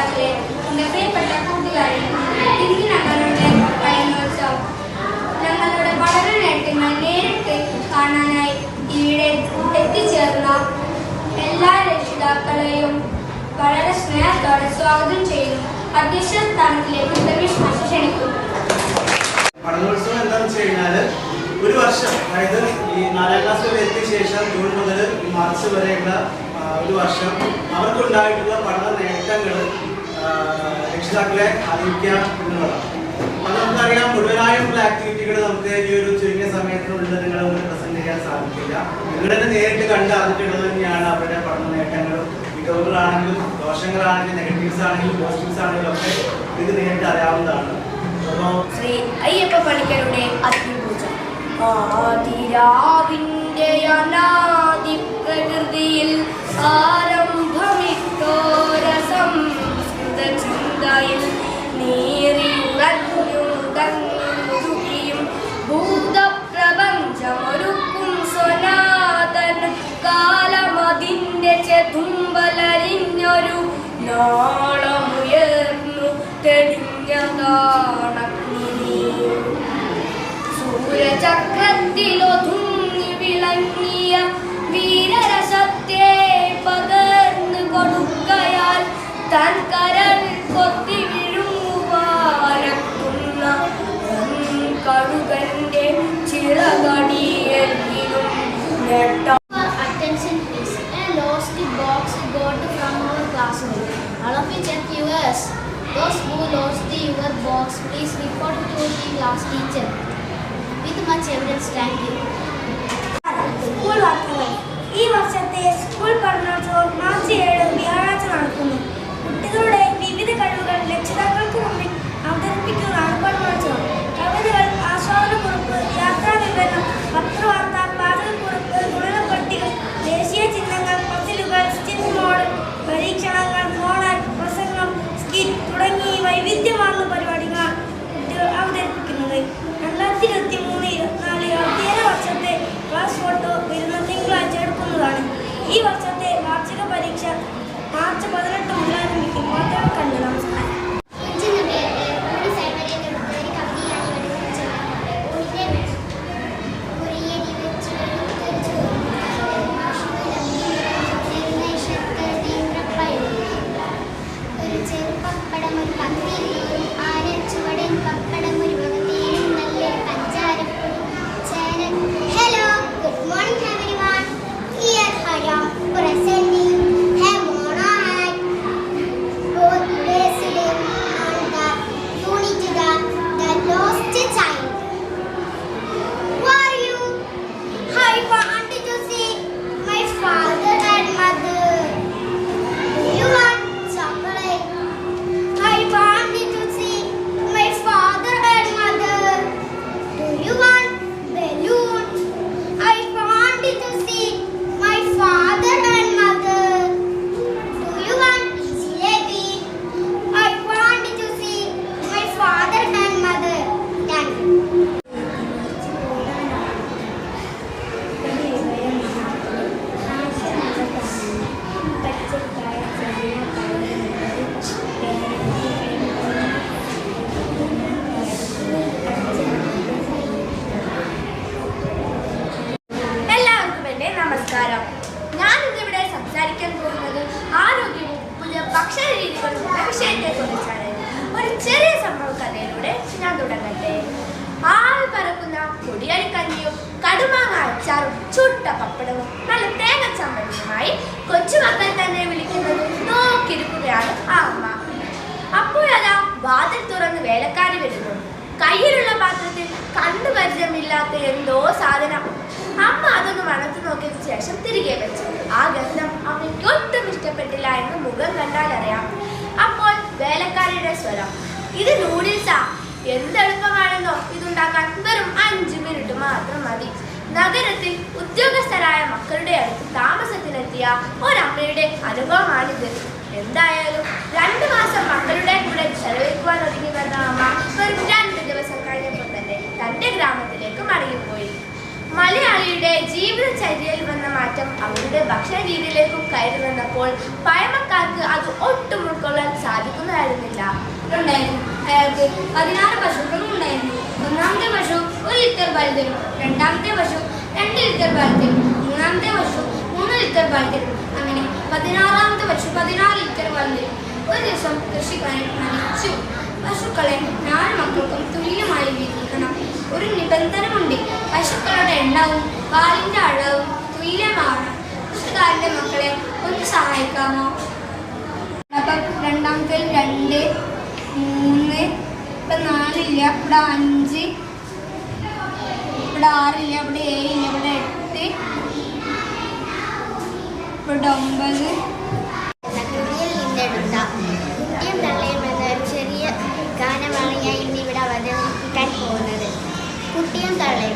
രക്ഷിതാക്കളെ എന്റെ പ്രിയപ്പെട്ട കൂട്ടുകാരെ ഇന്ന് ഞങ്ങളുടെ കഴിഞ്ഞോത്സവം ഞങ്ങളുടെ പഠന നേട്ടങ്ങൾ നേരിട്ട് കാണാനായി ഇവിടെ എത്തിച്ചേർന്ന എല്ലാ രക്ഷിതാക്കളെയും വളരെ സ്നേഹത്തോടെ സ്വാഗതം ചെയ്യുന്നു. അധ്യക്ഷ സ്ഥാനത്തിലേക്ക് രമേശ് മാഷ് ക്ഷണിക്കുന്നു. പഠനോത്സവം എന്താണെന്ന് വെച്ച് കഴിഞ്ഞാൽ ഒരു വർഷം അതായത് ഈ നാലാം ക്ലാസ് വരെ എത്തിയ ശേഷം ജൂൺ മുതൽ മാർച്ച് വരെയുള്ള ഒരു വർഷം അവർക്കുണ്ടായിട്ടുള്ള പഠന നേട്ടങ്ങൾ രക്ഷിതാക്കളെ അറിയിക്കുക എന്നുള്ളതാണ്. അത് നമുക്കറിയാം മുഴുവനായിട്ടുള്ള ആക്ടിവിറ്റികൾ നമുക്ക് ഈ ഒരു ചുരുങ്ങിയ സമയത്തിനുള്ളിൽ നിങ്ങളെ മുന്നിൽ പ്രസന്റ് ചെയ്യാൻ സാധിക്കില്ല. നിങ്ങൾ നേരിട്ട് കണ്ട് അറിഞ്ഞിട്ടുള്ളത് തന്നെയാണ് അവരുടെ പഠന നേട്ടങ്ങളും. മികവുകളാണെങ്കിലും ദോഷങ്ങളാണെങ്കിലും നെഗറ്റീവ്സ് ആണെങ്കിലും പോസിറ്റീവ്സ് ആണെങ്കിലും ഒക്കെ ഇത് നേരിട്ട് അറിയാവുന്നതാണ്. അപ്പോൾ ശ്രീ അനാദി പ്രകൃതിയിൽ ആരംഭമിട്ടോര കാലമതിന്റെ ചെതുമ്പലരിഞ്ഞൊരു നാളമുയർന്നു സൂര്യചക്രത്തിലോ തുങ്ങി വിളങ്ങിയ വീരരസത്തെ പകർന്നു കൊടുക്കയാൽ തൻ കരൽ കൊത്തി വിഴുങ്ങുവാരക്കുന്ന കടുകന്റെ ചിറകടിയെങ്കിലും Netta Those who lost the your box, please report to the class teacher. With much evidence, thank you. അച്ചാറും ചുട്ട പപ്പടവും നല്ല തേങ്ങ ചമ്മന്തിയുമായി കൊച്ചുമക്കൾ തന്നെ വിളിക്കുന്നത് നോക്കിയിരിക്കുകയാണ് ആ അമ്മ. അപ്പോഴതാ വാതിൽ തുറന്ന് വേലക്കാരി വരുന്നു. കയ്യിലുള്ള പാത്രത്തിൽ കണ്ടു എന്തോ സാധനം. അമ്മ അതൊന്ന് മണത്തു നോക്കിയ ശേഷം തിരികെ വെച്ചു. ആ ഗന്ധം അമ്മയ്ക്ക് ഒട്ടും ഇഷ്ടപ്പെട്ടില്ല എന്ന് മുഖം കണ്ടാൽ അറിയാം. അപ്പോൾ വേലക്കാരിയുടെ സ്വരം ഇത് നൂഡിൽസാ എന്തെളുപ്പമാണെന്നോ? ഇതുണ്ടാക്കാൻ വെറും അഞ്ച് മിനിറ്റ് മാത്രം മതി. നഗരത്തിൽ ഉദ്യോഗസ്ഥരായ മക്കളുടെ അടുത്ത് താമസത്തിനെത്തിയ ഒരമ്മയുടെ അനുഭവമാണിത്. എന്തായാലും രണ്ടു മാസം മക്കളുടെ കൂടെ ചെലവഴിക്കുവാൻ ഒതുങ്ങി വന്ന അമ്മ വെറും രണ്ട് ദിവസം കഴിഞ്ഞപ്പോൾ തന്നെ തന്റെ ഗ്രാമത്തിലേക്ക് മടങ്ങിപ്പോയി. മലയാളിയുടെ ജീവിതചര്യയിൽ വന്ന മാറ്റം അവരുടെ ഭക്ഷണ രീതിയിലേക്കും കയറി വന്നപ്പോൾ പഴമക്കാർക്ക് അത് ഒട്ടും ഉൾക്കൊള്ളാൻ സാധിക്കുന്നതായിരുന്നില്ല. ഉണ്ടായിരുന്നു. അയാൾക്ക് പതിനാറ് പശുക്കളും ഉണ്ടായിരുന്നു. ഒന്നാമത്തെ പശു ഒരു ലിറ്റർ പാൽ തരും. രണ്ടാമത്തെ പശു രണ്ട് ലിറ്റർ പാൽ തരും. മൂന്നാമത്തെ പശു മൂന്ന് ലിറ്റർ പാൽ തരും. അങ്ങനെ പതിനാറാമത്തെ പശു പതിനാറ് ലിറ്റർ പാൽ തരും. ഒരു ദിവസം കൃഷിക്കാരൻ മരിച്ചു. പശുക്കളെ നാല് മക്കൾക്കും തുല്യമായി വീതിക്കണം ഒരു നിബന്ധനമുണ്ട് പശുക്കളുടെ എണ്ണവും പാലിന്റെ അളവും തുല്യമാണ്. കൃഷിക്കാരന്റെ മക്കളെ ഒന്ന് സഹായിക്കാമോ? അപ്പം രണ്ടാമത്തെ രണ്ട് മൂന്ന് ഇപ്പം നാലില്ല. ഇവിടെ അഞ്ച്. ഇവിടെ ആറില്ല. ഇവിടെ ഏഴില്ല. ഇവിടെ എട്ട്. ഇവിടെ ഒമ്പത്. കുട്ടിയും ചെറിയ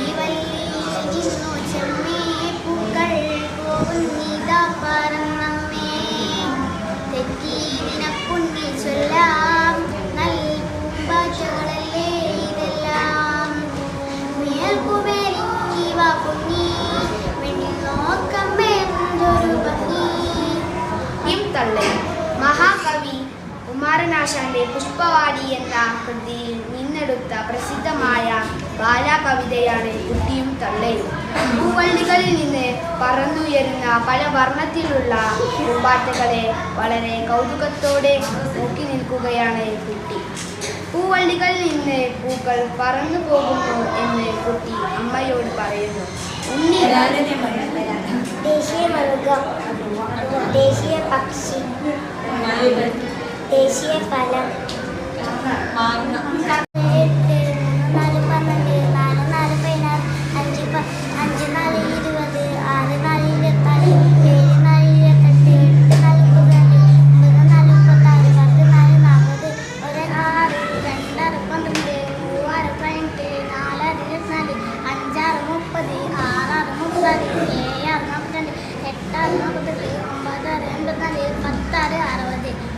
ഇവിടെ പോകുന്നത് പറന്നമ്മേ കുമാരനാശാന്റെ പുഷ്പവാടി എന്ന കൃതിയിൽ നിന്നെടുത്ത പ്രസിദ്ധമായ ബാലാകവിതയാണ് കുട്ടിയും തള്ളയും. പൂവള്ളികളിൽ നിന്ന് പറന്നുയരുന്ന പല വർണത്തിലുള്ള പൂമ്പാറ്റകളെ വളരെ കൗതുകത്തോടെ നോക്കി നിൽക്കുകയാണ് കുട്ടി. പൂവള്ളികളിൽ നിന്ന് പൂക്കൾ പറന്നു പോകുന്നു എന്ന് കുട്ടി അമ്മയോട് പറയുന്നു. ഉണ്ണി ദേശീയ മൃഗം ദേശീയ പക്ഷി. ദേശീയ ഫലം. എട്ട്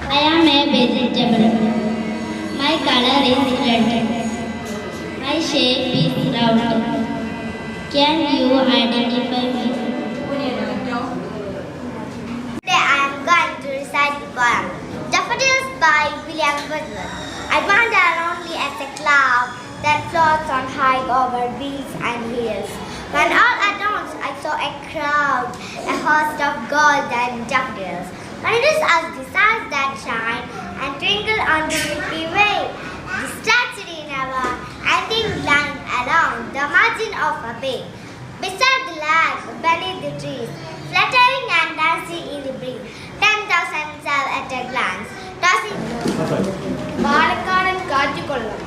I am a vegetable. My color is red. My shape is round. Can you identify me? Today I am going to recite the poem Daffodils by William Wordsworth. I wander only as a cloud that floats on high over fields and hills. When all at once I saw a crowd, a host of golden daffodils But it is as the stars that shine and twinkle on the Milky Way, distracted in our ending line along the margin of a bay. Beside the land, beneath the trees, fluttering and dancing in the breeze, ten thousand sail at a glance, tossing പാലക്കാടൻ കാറ്റുകൊള്ളം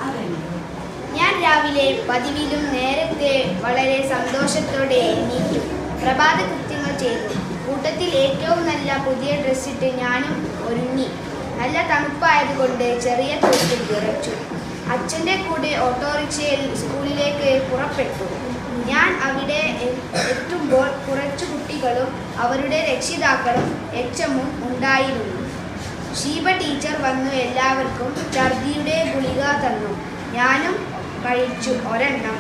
ഞാൻ രാവിലെ പതിവിലും നേരത്തെ വളരെ സന്തോഷത്തോടെ എണീറ്റു പ്രഭാത കൃത്യങ്ങൾ ചെയ്തു കൂട്ടത്തിൽ ഏറ്റവും നല്ല പുതിയ ഡ്രസ്സിട്ട് ഞാനും ഒരുങ്ങി. നല്ല തണുപ്പായതുകൊണ്ട് ചെറിയ തോതിൽ വിറച്ചു. അച്ഛന്റെ കൂടെ ഓട്ടോറിക്ഷയിൽ സ്കൂളിലേക്ക് പുറപ്പെട്ടു. ഞാൻ അവിടെ എത്തുമ്പോൾ കുറച്ചു കുട്ടികളും അവരുടെ രക്ഷിതാക്കളും എച്ചമ്മും ഉണ്ടായിരുന്നു. ഷീബ ടീച്ചർ വന്നു എല്ലാവർക്കും ഛർദിയുടെ ഗുളിക തന്നു. ഞാനും കഴിച്ചു ഒരെണ്ണം.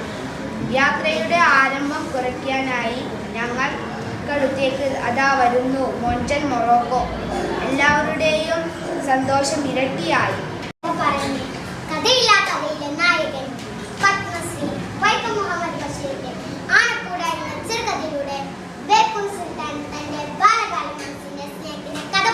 യാത്രയുടെ ആരംഭം കുറയ്ക്കാനായി ഞങ്ങൾ കടുത്തേക്ക് അതാ വരുന്നു. മൊഞ്ചൻ മൊറോക്കോ. എല്ലാവരുടെയും സന്തോഷം ഇരട്ടിയായി. പറഞ്ഞു കഥയില്ലാ നായകൻ വൈക്കം മുഹമ്മദ് സുൽത്താൻ കഥ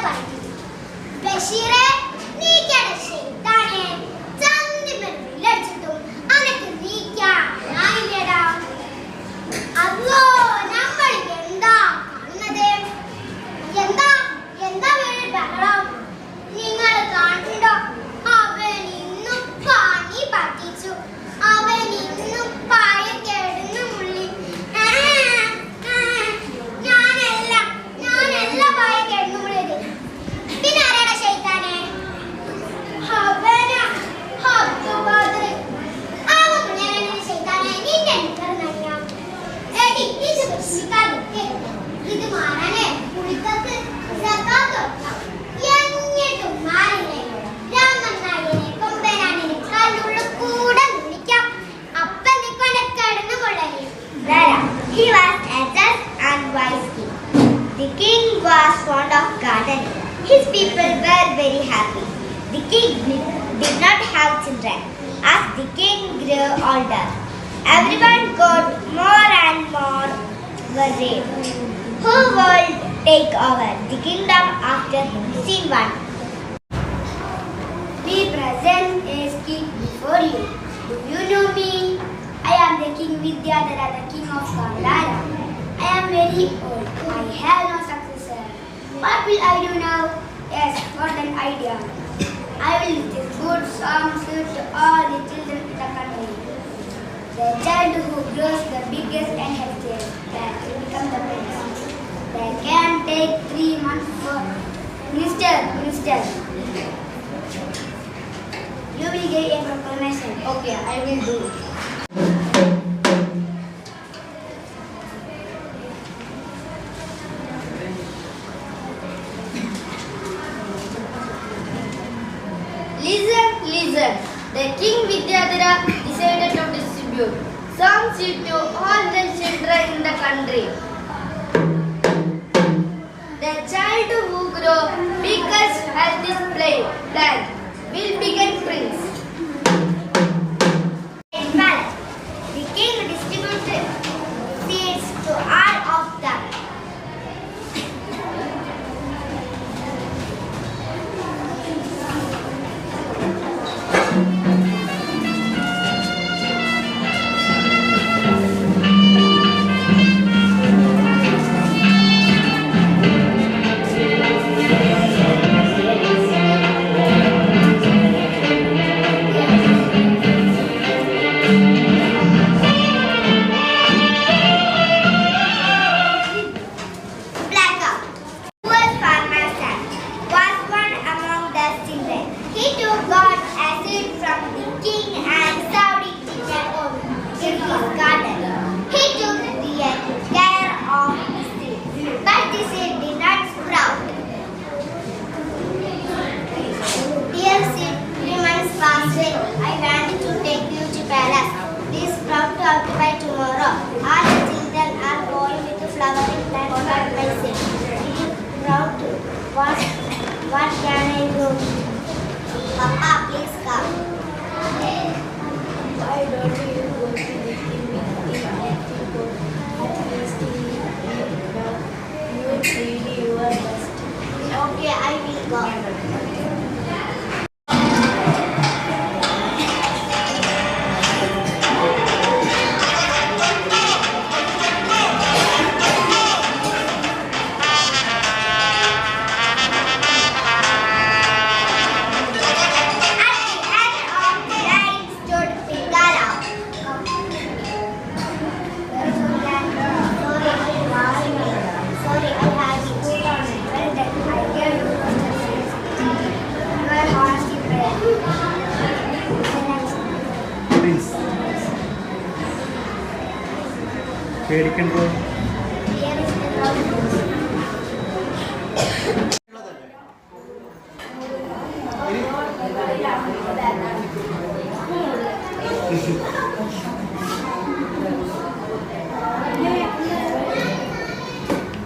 Do you know me? I am the king Vidyadhara, the king of Gandhara. I am very old. I have no successor. What will I do now? Yes, got an idea. I will good songs to all the children in the country. The child who grows the biggest and healthiest will become the prince. They can take three months for minister, minister. be. Okay, oh, iya, I will do. What, what can I do? Papa, please come. Why don't you go to the with the antidote? At least he will know your best. Okay, I will go. പേടിക്കണ്ടോ.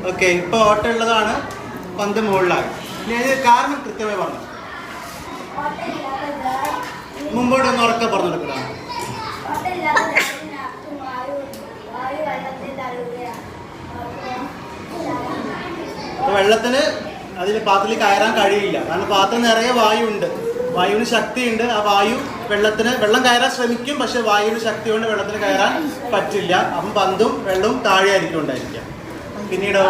Okay ഇപ്പൊ ഓട്ടം ഉള്ളതാണ്. പന്ത് മുകളിലായി ഇനി കാരണം കൃത്യമായി പറഞ്ഞു? മുമ്പോട്ട് ഒന്ന് ഉറക്കെ പറഞ്ഞെടുക്കണം അപ്പൊ വെള്ളത്തിന് അതിന് പാത്രത്തിൽ കയറാൻ കഴിയില്ല. കാരണം പാത്രം നിറയെ വായു ഉണ്ട് വായുവിന് ശക്തിയുണ്ട്. ആ വായു വെള്ളത്തിന് വെള്ളം കയറാൻ ശ്രമിക്കും പക്ഷെ വായുവിന് ശക്തി കൊണ്ട് വെള്ളത്തിന് കയറാൻ പറ്റില്ല. അപ്പം പന്തും വെള്ളവും താഴെ ആയിരിക്കും ഉണ്ടായിരിക്കുക. പിന്നീടോ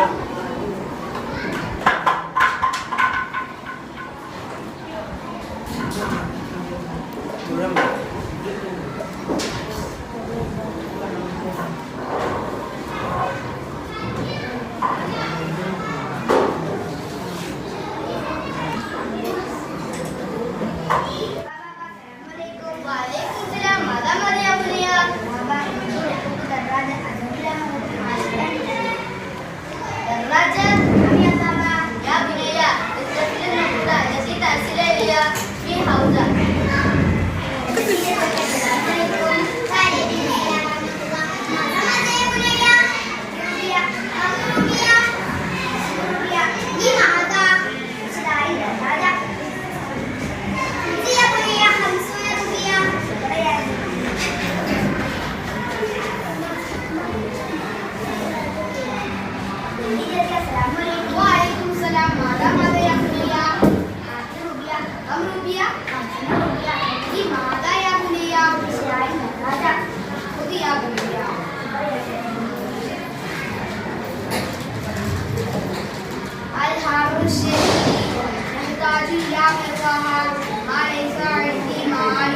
يحتاج إلى مظاهر ما ليس عندي مال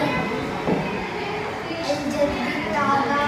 الجد التعبان